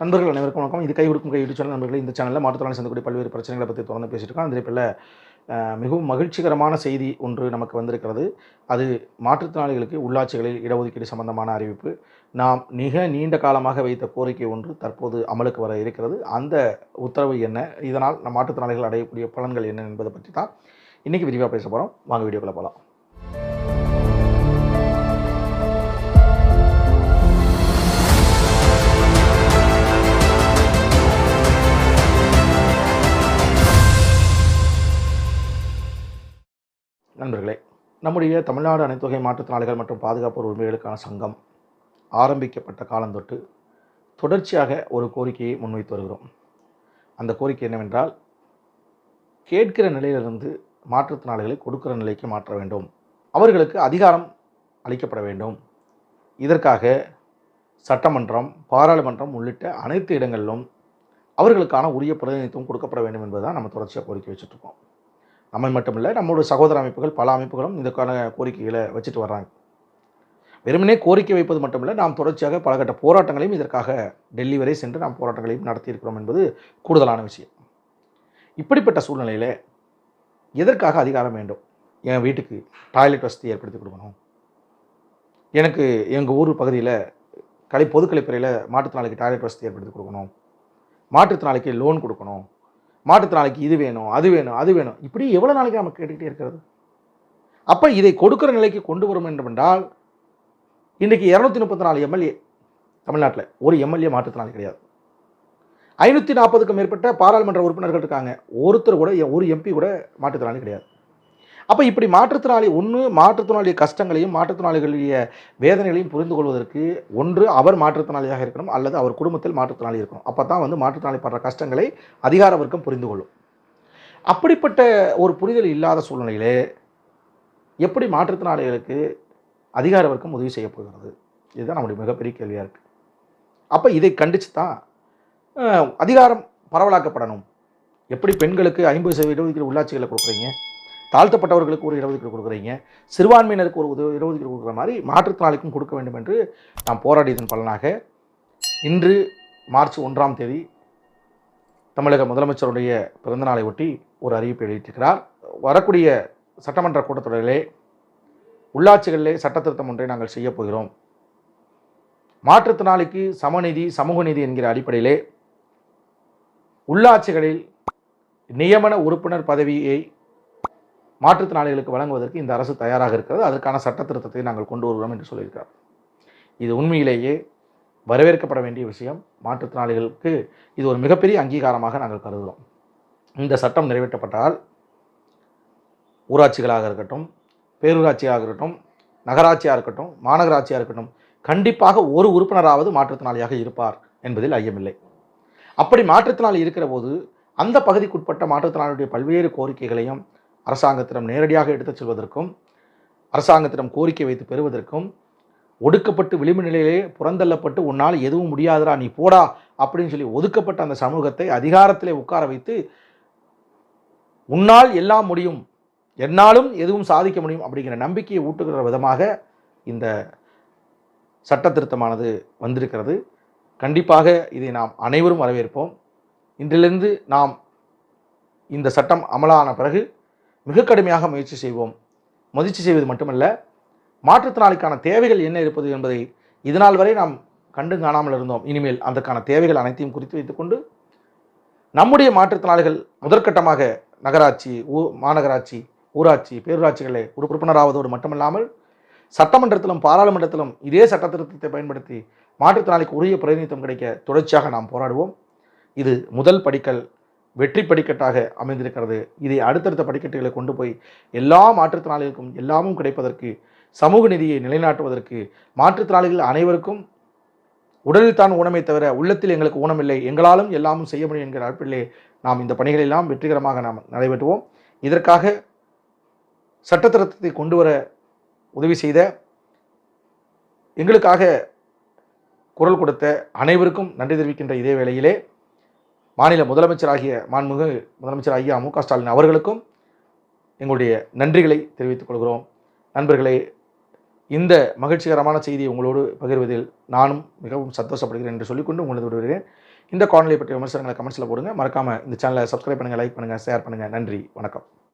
நண்பர்கள் அனைவருக்கும் வணக்கம். இது கை கொடுக்கும் கை சேனல் நண்பர்கள் இந்த சேனலில் மாற்றுத்திறனாளி சந்தக்கூடிய பல்வேறு பிரச்சனைகளை பற்றி தொடர்ந்து பேசிட்டு இருக்கோம். அந்த தலைப்பில் மிகவும் மகிழ்ச்சிகரமான செய்தி ஒன்று நமக்கு வந்திருக்கிறது. அது மாற்றுத்திறனாளிகளுக்கு உள்ளாட்சிகளில் இடஒதுக்கீடு சம்பந்தமான அறிவிப்பு. நாம் மிக நீண்ட காலமாக வைத்த கோரிக்கை ஒன்று தற்போது அமலுக்கு வர இருக்கிறது. அந்த உத்தரவு என்ன? இதனால் நம் மாற்றுத்திறனாளிகள் அடையக்கூடிய பலன்கள் என்ன என்பதை பற்றி தான் இன்றைக்கி விரிவாக பேச போகிறோம் வாங்க வீடியோக்குள்ளே போகலாம் நம்முடைய தமிழ்நாடு அனைத்துகை மாற்றுத்திறனாளிகள் மற்றும் பாதுகாப்பு உரிமைகளுக்கான சங்கம் ஆரம்பிக்கப்பட்ட காலந்தொட்டு தொடர்ச்சியாக ஒரு கோரிக்கையை முன்வைத்து வருகிறோம். அந்த கோரிக்கை என்னவென்றால் கேட்கிற நிலையிலிருந்து மாற்றுத்திறனாளிகளை கொடுக்கிற நிலைக்கு மாற்ற வேண்டும். அவர்களுக்கு அதிகாரம் அளிக்கப்பட வேண்டும். இதற்காக சட்டமன்றம் பாராளுமன்றம் உள்ளிட்ட அனைத்து இடங்களிலும் அவர்களுக்கான உரிய பிரதிநிதித்துவம் கொடுக்கப்பட வேண்டும் என்பதுதான் நம்ம தொடர்ச்சியாக கோரிக்கை வச்சுட்ருக்கோம் நம்ம மட்டுமில்லை நம்மளோட சகோதர அமைப்புகள் பல அமைப்புகளும் இதுக்கான கோரிக்கைகளை வச்சுட்டு வர்றாங்க. வெறுமனே கோரிக்கை வைப்பது மட்டுமில்லை நாம் தொடர்ச்சியாக பலகட்ட போராட்டங்களையும் இதற்காக டெல்லி வரை சென்று நாம் போராட்டங்களையும் நடத்தியிருக்கிறோம் என்பது கூடுதலான விஷயம். இப்படிப்பட்ட சூழ்நிலையில் எதற்காக அதிகாரம் வேண்டும்? என் வீட்டுக்கு டாய்லெட் வசதி ஏற்படுத்தி கொடுக்கணும். எனக்கு எங்கள் ஊர் பகுதியில் கலை பொதுக்கலைப்பறையில் மாற்றுத்திறனாளிக்கு டாய்லெட் வசதி ஏற்படுத்தி கொடுக்கணும். மாற்றுத்திறனாளிக்கு லோன் கொடுக்கணும். மாற்றுத்திறனாளிக்கு இது வேணும் அது வேணும் அது வேணும். இப்படி எவ்வளோ நாளைக்கு நம்ம கேட்டுக்கிட்டே இருக்கிறது? அப்போ இதை கொடுக்குற நிலைக்கு கொண்டு வரும் என்றால் இன்றைக்கி இரநூத்தி முப்பத்தி நாலு எம்எல்ஏ தமிழ்நாட்டில் ஒரு எம்எல்ஏ மாற்றுத்திறனாளி கிடையாது. ஐநூற்றி நாற்பதுக்கும் மேற்பட்ட பாராளுமன்ற உறுப்பினர்கள் இருக்காங்க. ஒருத்தர் கூட ஒரு எம்பி கூட மாற்றுத்திறனாளி கிடையாது. அப்போ இப்படி மாற்றுத்திறனாளி ஒன்று மாற்றுத்திறனாளி கஷ்டங்களையும் மாற்றுத்திறனாளிகளுடைய வேதனைகளையும் புரிந்து கொள்வதற்கு ஒன்று அவர் மாற்றுத்திறனாளியாக இருக்கணும் அல்லது அவர் குடும்பத்தில் மாற்றுத்திறனாளி இருக்கணும். அப்போ தான் வந்து மாற்றுத்திறனாளி படுற கஷ்டங்களை அதிகார வர்க்கம் புரிந்து கொள்ளும் அப்படிப்பட்ட ஒரு புரிதல் இல்லாத சூழ்நிலையிலே எப்படி மாற்றுத்திறனாளிகளுக்கு அதிகார வர்க்கம் உதவி செய்ய போகிறது? இதுதான் நம்முடைய மிகப்பெரிய கேள்வியாக இருக்குது அப்போ இதை கண்டித்து தான் அதிகாரம் பரவலாக்கப்படணும். எப்படி பெண்களுக்கு ஐம்பது சதவீத உள்ளாட்சிகளை கொடுக்குறீங்க? தாழ்த்தப்பட்டவர்களுக்கு ஒரு இடஒதுக்கீடு கொடுக்குறீங்க சிறுபான்மையினருக்கு ஒரு உதவி இடஒதுக்கீடு கொடுக்குற மாதிரி மாற்றுத்திறனாளிக்கும் கொடுக்க வேண்டும் என்று நாம் போராடியதன் பலனாக இன்று மார்ச் ஒன்றாம் தேதி தமிழக முதலமைச்சருடைய பிறந்தநாளை ஒட்டி ஒரு அறிவிப்பை வெளியிட்டிருக்கிறார். வரக்கூடிய சட்டமன்ற கூட்டத்தொடரிலே உள்ளாட்சிகளிலே சட்டத்திருத்தம் ஒன்றை நாங்கள் செய்யப் போகிறோம். மாற்றுத்திறனாளிக்கு சமநீதி சமூக நீதி என்கிற அடிப்படையிலே உள்ளாட்சிகளில் நியமன உறுப்பினர் பதவியை மாற்றுத்திறனாளிகளுக்கு வழங்குவதற்கு இந்த அரசு தயாராக இருக்கிறது. அதற்கான சட்ட திருத்தத்தை நாங்கள் கொண்டு வருகிறோம் என்று சொல்லியிருக்கிறார். இது உண்மையிலேயே வரவேற்கப்பட வேண்டிய விஷயம். மாற்றுத்திறனாளிகளுக்கு இது ஒரு மிகப்பெரிய அங்கீகாரமாக நாங்கள் கருதுகிறோம். இந்த சட்டம் நிறைவேற்றப்பட்டால் ஊராட்சிகளாக இருக்கட்டும் பேரூராட்சியாக இருக்கட்டும் நகராட்சியாக இருக்கட்டும் மாநகராட்சியாக இருக்கட்டும் கண்டிப்பாக ஒரு உறுப்பினராவது மாற்றுத்திறனாளியாக இருப்பார் என்பதில் ஐயமில்லை. அப்படி மாற்றுத்திறனாளி இருக்கிற போது அந்த பகுதிக்குட்பட்ட மாற்றுத்திறனாளியுடைய பல்வேறு கோரிக்கைகளையும் அரசாங்கத்திடம் நேரடியாக எடுத்துச் செல்வதற்கும் அரசாங்கத்திடம் கோரிக்கை வைத்து பெறுவதற்கும் ஒடுக்கப்பட்டு விளிம்பு நிலையிலே புறந்தள்ளப்பட்டு உன்னால் எதுவும் முடியாதுடா நீ போடா அப்படின்னு சொல்லி ஒதுக்கப்பட்ட அந்த சமூகத்தை அதிகாரத்திலே உட்கார வைத்து உன்னால் எல்லாம் முடியும் என்னாலும் எதுவும் சாதிக்க முடியும் அப்படிங்கிற நம்பிக்கையை ஊட்டுகிற விதமாக இந்த சட்ட திருத்தமானது வந்திருக்கிறது. கண்டிப்பாக இதை நாம் அனைவரும் வரவேற்போம். இன்றிலிருந்து நாம் இந்த சட்டம் அமலான பிறகு மிக கடுமையாக முயற்சி செய்வோம். முயற்சி செய்வது மட்டுமல்ல மாற்றுத்திறனாளிக்கான தேவைகள் என்ன இருப்பது என்பதை இதனால் வரை நாம் கண்டு காணாமல் இருந்தோம். இனிமேல் அதற்கான தேவைகள் அனைத்தையும் குறித்து வைத்துக்கொண்டு நம்முடைய மாற்றுத்திறனாளிகள் முதற்கட்டமாக நகராட்சி ஊ மாநகராட்சி ஊராட்சி பேரூராட்சிகளை உறுப்பினராவதோடு மட்டுமல்லாமல் சட்டமன்றத்திலும் பாராளுமன்றத்திலும் இதே சட்டத்திருத்தத்தை பயன்படுத்தி மாற்றுத்திறனாளிக்கு உரிய பிரதிநிதித்துவம் கிடைக்க தொடர்ச்சியாக நாம் போராடுவோம். இது முதல் படிக்கல். வெற்றி படிக்கட்டாக அமைந்திருக்கிறது. இதை அடுத்தடுத்த படிக்கட்டுகளை கொண்டு போய் எல்லா மாற்றுத்திறனாளிகளுக்கும் எல்லாமும் கிடைப்பதற்கு சமூக நிதியை நிலைநாட்டுவதற்கு மாற்றுத்திறனாளிகள் அனைவருக்கும் உடலில் தான் ஊனமே தவிர உள்ளத்தில் எங்களுக்கு ஊனமில்லை எங்களாலும் எல்லாமும் செய்ய முடியும் என்கிற அழைப்பிலே நாம் இந்த பணிகளை எல்லாம் வெற்றிகரமாக நாம் நடைபெற்றுவோம். இதற்காக சட்டத்திருத்தத்தை கொண்டு வர உதவி செய்த எங்களுக்காக குரல் கொடுத்த அனைவருக்கும் நன்றி தெரிவிக்கின்ற இதே வேளையிலே மாநில முதலமைச்சராகிய மாண்புமிகு முதலமைச்சர் ஐயா மு க ஸ்டாலின் அவர்களுக்கும் எங்களுடைய நன்றிகளை தெரிவித்துக் கொள்கிறோம். நண்பர்களே இந்த மகிழ்ச்சிகரமான செய்தியை உங்களோடு பகிர்வதில் நானும் மிகவும் சந்தோஷப்படுகிறேன் என்று சொல்லிக்கொண்டு உங்களது விடுகிறேன் இந்த காணொலியை பற்றிய விமர்சனங்களை கமெண்ட்ஸில் போடுங்க. மறக்காமல் இந்த சேனலை சப்ஸ்கிரைப் பண்ணுங்கள் லைக் பண்ணுங்கள் ஷேர் பண்ணுங்கள் நன்றி வணக்கம்.